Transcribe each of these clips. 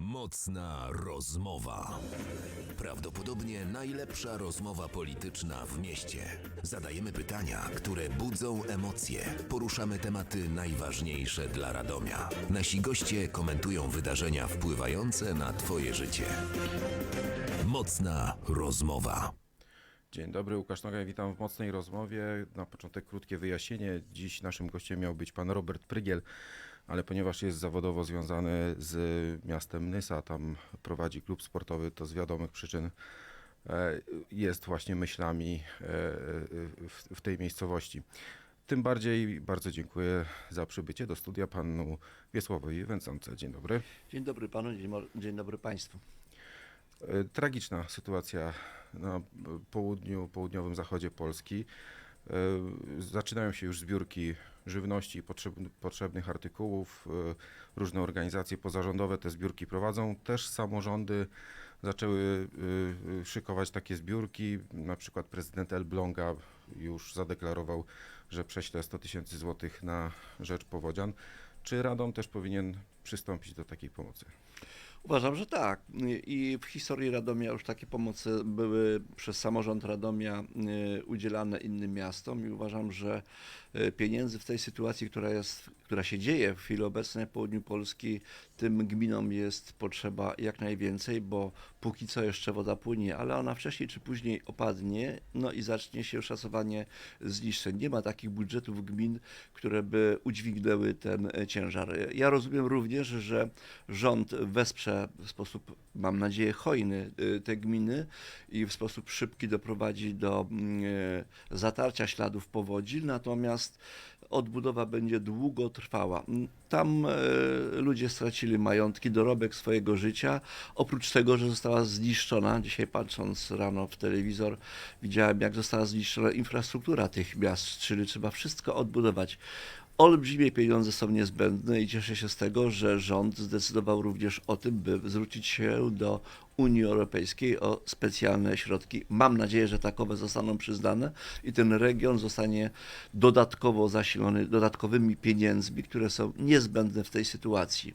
Mocna rozmowa. Prawdopodobnie najlepsza rozmowa polityczna w mieście. Zadajemy pytania, które budzą emocje. Poruszamy tematy najważniejsze dla Radomia. Nasi goście komentują wydarzenia wpływające na Twoje życie. Mocna rozmowa. Dzień dobry, Łukasz Nogaj, witam w mocnej rozmowie. Na początek krótkie wyjaśnienie. Dziś naszym gościem miał być pan Robert Prygiel, ale ponieważ jest zawodowo związany z miastem Nysa, tam prowadzi klub sportowy, to z wiadomych przyczyn e, jest właśnie myślami e, w, tej miejscowości. Tym bardziej bardzo dziękuję za przybycie do studia panu Wiesławowi Węcące. Dzień dobry. Dzień dobry panu, dzień, dobry państwu. E, Tragiczna sytuacja na południu, południowym zachodzie Polski. E, Zaczynają się już zbiórki żywności i potrzeb, potrzebnych artykułów. E, Różne organizacje pozarządowe te zbiórki prowadzą. Też samorządy zaczęły e, szykować takie zbiórki. Na przykład prezydent Elbląga już zadeklarował, że prześle 100 tysięcy złotych na rzecz powodzian. Czy Radom też powinien przystąpić do takiej pomocy? Uważam, że tak. I w historii Radomia już takie pomocy były przez samorząd Radomia y, udzielane innym miastom i uważam, że y, pieniędzy w tej sytuacji, która jest, która się dzieje w chwili obecnej na południu Polski, tym gminom jest potrzeba jak najwięcej, bo póki co jeszcze woda płynie, ale ona wcześniej czy później opadnie, no i zacznie się szacowanie zniszczeń. Nie ma takich budżetów gmin, które by udźwignęły ten ciężar. Ja rozumiem również, że rząd wesprze w sposób, mam nadzieję, hojny y, te gminy i w sposób szybki doprowadzi do mm, e, zatarcia śladów powodzi, natomiast odbudowa będzie długo trwała. Tam e, ludzie stracili majątki, dorobek swojego życia. Oprócz tego, że została zniszczona, dzisiaj patrząc rano w telewizor, widziałem, jak została zniszczona infrastruktura tych miast, czyli trzeba wszystko odbudować. Olbrzymie pieniądze są niezbędne i cieszę się z tego, że rząd zdecydował również o tym, by zwrócić się do Unii Europejskiej o specjalne środki. Mam nadzieję, że takowe zostaną przyznane i ten region zostanie dodatkowo zasilony dodatkowymi pieniędzmi, które są niezbędne w tej sytuacji.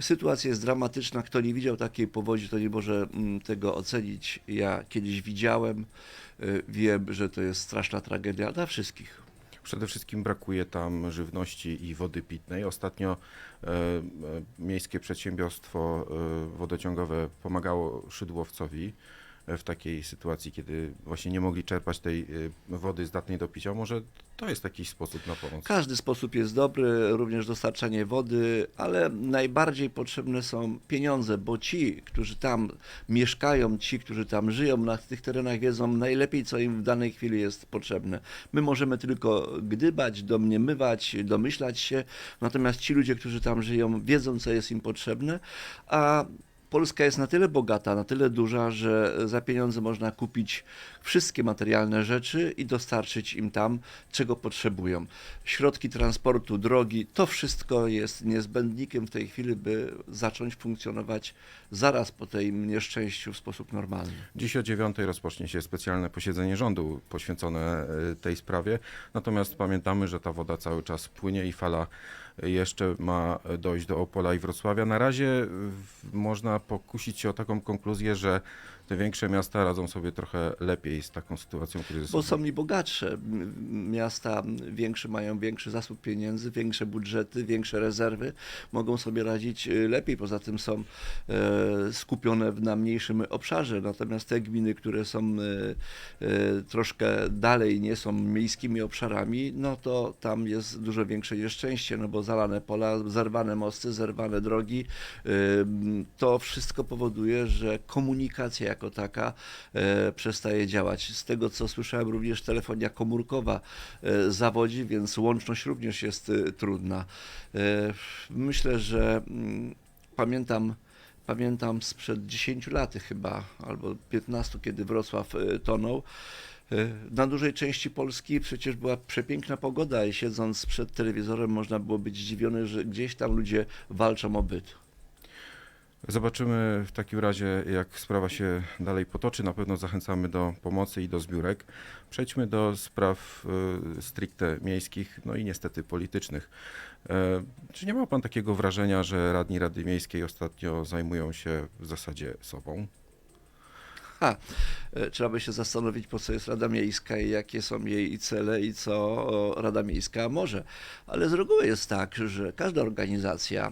Sytuacja jest dramatyczna. Kto nie widział takiej powodzi, to nie może mm, tego ocenić. Ja kiedyś widziałem, y, wiem, że to jest straszna tragedia dla wszystkich. Przede wszystkim brakuje tam żywności i wody pitnej. Ostatnio e, e, miejskie przedsiębiorstwo e, wodociągowe pomagało Szydłowcowi w takiej sytuacji, kiedy właśnie nie mogli czerpać tej e, wody zdatnej do picia. Może to jest jakiś sposób na pomoc. Każdy sposób jest dobry, również dostarczanie wody, ale najbardziej potrzebne są pieniądze, bo ci, którzy tam mieszkają, ci, którzy tam żyją na tych terenach, wiedzą najlepiej, co im w danej chwili jest potrzebne. My możemy tylko gdybać, domniemywać, domyślać się, natomiast ci ludzie, którzy tam żyją, wiedzą, co jest im potrzebne, a Polska jest na tyle bogata, na tyle duża, że za pieniądze można kupić wszystkie materialne rzeczy i dostarczyć im tam, czego potrzebują. Środki transportu, drogi, to wszystko jest niezbędnikiem w tej chwili, by zacząć funkcjonować zaraz po tym nieszczęściu w sposób normalny. Dziś o 9 rozpocznie się specjalne posiedzenie rządu poświęcone e, tej sprawie. Natomiast pamiętamy, że ta woda cały czas płynie i fala jeszcze ma dojść do Opola i Wrocławia. Na razie można pokusić się o taką konkluzję, że te większe miasta radzą sobie trochę lepiej z taką sytuacją Bo kryzysową. są i bogatsze. Miasta większe mają większy zasób pieniędzy, większe budżety, większe rezerwy, mogą sobie radzić y, lepiej. Poza tym są e, skupione w- na mniejszym obszarze. Natomiast te gminy, które są e, e, troszkę dalej, nie są miejskimi obszarami, no to tam jest dużo większe nieszczęście, no bo zalane pola, zerwane mosty, zerwane drogi. y, To wszystko powoduje, że komunikacja jako taka e, przestaje działać. Z tego, co słyszałem, również telefonia komórkowa e, zawodzi, więc łączność również jest e, trudna. Myślę, że mm, pamiętam, pamiętam sprzed 10 lat chyba, albo 15, kiedy Wrocław tonął. Na dużej części Polski przecież była przepiękna pogoda i siedząc przed telewizorem można było być zdziwiony, że gdzieś tam ludzie walczą o byt. Zobaczymy w takim razie, jak sprawa się dalej potoczy. Na pewno zachęcamy do pomocy i do zbiórek. Przejdźmy do spraw y, stricte miejskich, no i niestety politycznych. E, Czy nie ma pan takiego wrażenia, że radni Rady Miejskiej ostatnio zajmują się w zasadzie sobą? Ha, e, trzeba by się zastanowić, po co jest Rada Miejska i jakie są jej cele i co Rada Miejska może. Ale z reguły jest tak, że każda organizacja e,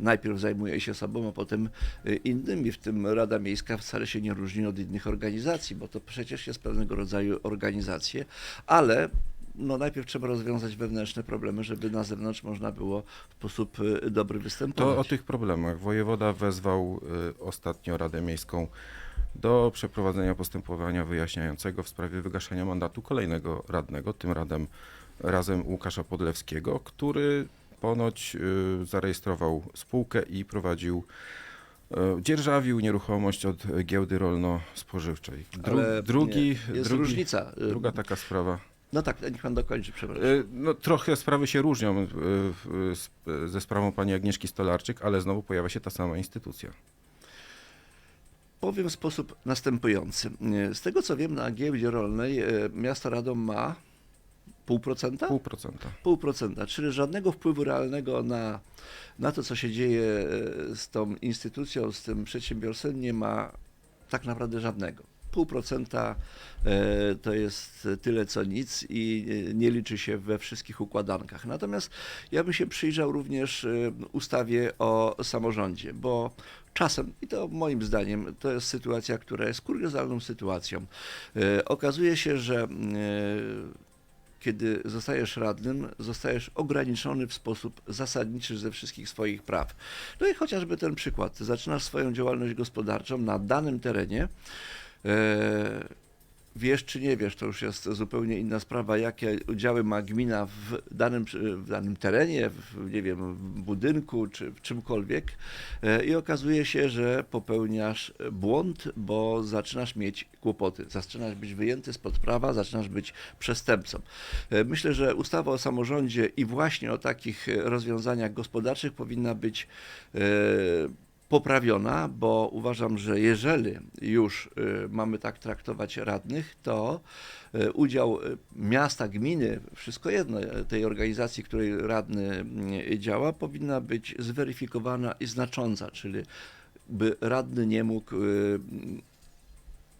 najpierw zajmuje się sobą, a potem e, innymi, w tym Rada Miejska wcale się nie różni od innych organizacji, bo to przecież jest pewnego rodzaju organizacje, ale no najpierw trzeba rozwiązać wewnętrzne problemy, żeby na zewnątrz można było w sposób e, dobry występować. To o tych problemach. Wojewoda wezwał y, ostatnio Radę Miejską do przeprowadzenia postępowania wyjaśniającego w sprawie wygaszenia mandatu kolejnego radnego, tym radem, razem Łukasza Podlewskiego, który ponoć y, zarejestrował spółkę i prowadził, y, dzierżawił nieruchomość od giełdy rolno-spożywczej. Dru, drugi, jest drugi, różnica. druga taka sprawa. No tak, niech pan dokończy, przepraszam. Y, No, trochę sprawy się różnią z- ze sprawą pani Agnieszki Stolarczyk, ale znowu pojawia się ta sama instytucja. Powiem w sposób następujący. Z tego co wiem, na giełdzie rolnej e, miasto Radom ma pół procenta? Pół procenta. Pół procenta, czyli żadnego wpływu realnego na, na to, co się dzieje e, z tą instytucją, z tym przedsiębiorstwem nie ma tak naprawdę żadnego. Pół procenta e, to jest tyle co nic i e, nie liczy się we wszystkich układankach. Natomiast ja bym się przyjrzał również e, ustawie o samorządzie, bo czasem, i to moim zdaniem, to jest sytuacja, która jest kuriozalną sytuacją. Okazuje się, że kiedy zostajesz radnym, zostajesz ograniczony w sposób zasadniczy ze wszystkich swoich praw. No i chociażby ten przykład. Zaczynasz swoją działalność gospodarczą na danym terenie. E, wiesz czy nie wiesz, to już jest zupełnie inna sprawa, jakie udziały ma gmina w danym, w danym terenie, w, nie wiem, w budynku czy w czymkolwiek. E, I okazuje się, że popełniasz błąd, bo zaczynasz mieć kłopoty. Zaczynasz być wyjęty spod prawa, zaczynasz być przestępcą. E, Myślę, że ustawa o samorządzie i właśnie o takich rozwiązaniach gospodarczych powinna być poprawiona, bo uważam, że jeżeli już y, mamy tak traktować radnych, to y, udział y, miasta, gminy, wszystko jedno, tej organizacji, której radny działa, powinna być zweryfikowana i znacząca, czyli by radny nie mógł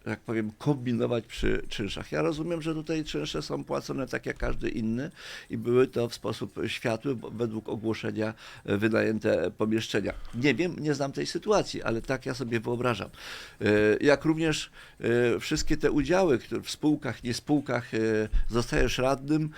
jak powiem, kombinować przy czynszach. Ja rozumiem, że tutaj czynsze są płacone tak jak każdy inny i były to w sposób światły, według ogłoszenia e, wynajęte pomieszczenia. Nie wiem, nie znam tej sytuacji, ale tak ja sobie wyobrażam. E, Jak również e, wszystkie te udziały, które w spółkach, nie spółkach, zostajesz radnym,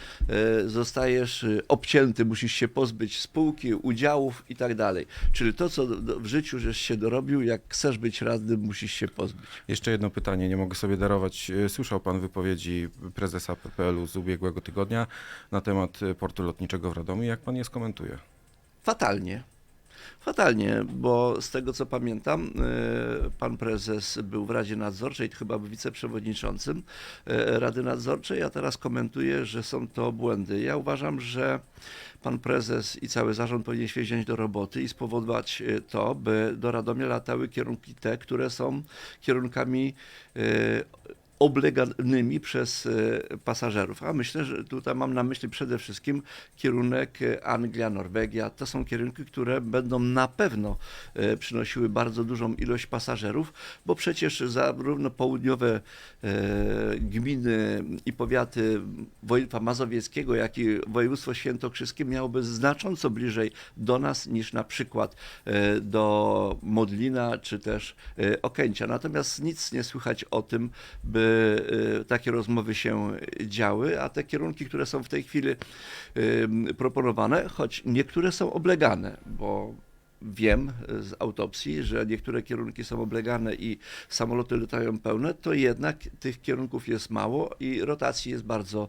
zostajesz obcięty, musisz się pozbyć spółki, udziałów i tak dalej. Czyli to, co w życiu żeś się dorobił, jak chcesz być radnym, musisz się pozbyć. Jeszcze jedno pytanie, nie mogę sobie darować. E, Słyszał pan wypowiedzi prezesa PPL-u z ubiegłego tygodnia na temat e, portu lotniczego w Radomiu. Jak pan je skomentuje? Fatalnie. Fatalnie, bo z tego co pamiętam, e, pan prezes był w Radzie Nadzorczej, chyba wiceprzewodniczącym e, Rady Nadzorczej, a teraz komentuje, że są to błędy. Ja uważam, że pan prezes i cały zarząd powinien się wziąć do roboty i spowodować e, to, by do Radomia latały kierunki te, które są kierunkami obleganymi przez e, pasażerów. A myślę, że tutaj mam na myśli przede wszystkim kierunek e, Anglia, Norwegia. To są kierunki, które będą na pewno e, przynosiły bardzo dużą ilość pasażerów, bo przecież zarówno południowe gminy i powiaty województwa mazowieckiego, jak i województwo świętokrzyskie miałoby znacząco bliżej do nas niż na przykład do Modlina czy też Okęcia. Natomiast nic nie słychać o tym, by takie rozmowy się działy, a te kierunki, które są w tej chwili em, proponowane, choć niektóre są oblegane, bo wiem z autopsji, że niektóre kierunki są oblegane i samoloty latają pełne, to jednak tych kierunków jest mało i rotacji jest bardzo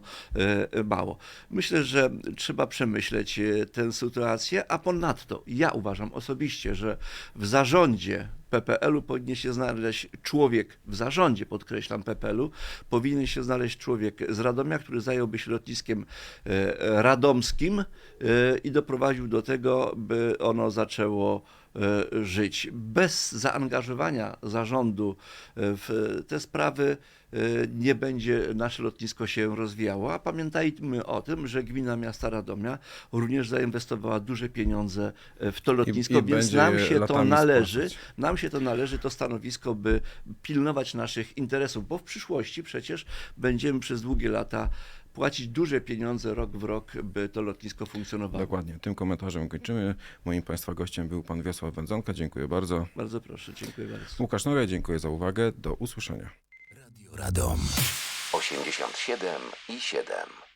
e, mało. Myślę, że trzeba przemyśleć tę sytuację, a ponadto ja uważam osobiście, że w zarządzie PPL-u powinien się znaleźć człowiek w zarządzie, podkreślam PPL-u, powinien się znaleźć człowiek z Radomia, który zająłby się lotniskiem e, radomskim e, i doprowadził do tego, by ono zaczęło żyć. Bez zaangażowania zarządu e, w te sprawy e, nie będzie nasze lotnisko się rozwijało. A pamiętajmy o tym, że gmina miasta Radomia również zainwestowała duże pieniądze e, w to lotnisko, i więc będzie nam się to należy. spłacać. Nam się to należy, to stanowisko, by pilnować naszych interesów, bo w przyszłości przecież będziemy przez długie lata płacić duże pieniądze rok w rok, by to lotnisko funkcjonowało. Dokładnie. Tym komentarzem kończymy. Moim Państwa gościem był Pan Wiesław Wędzonka. Dziękuję bardzo. Bardzo proszę, dziękuję bardzo. Łukasz Noga, dziękuję za uwagę. Do usłyszenia. Radio Radom 87 i 7.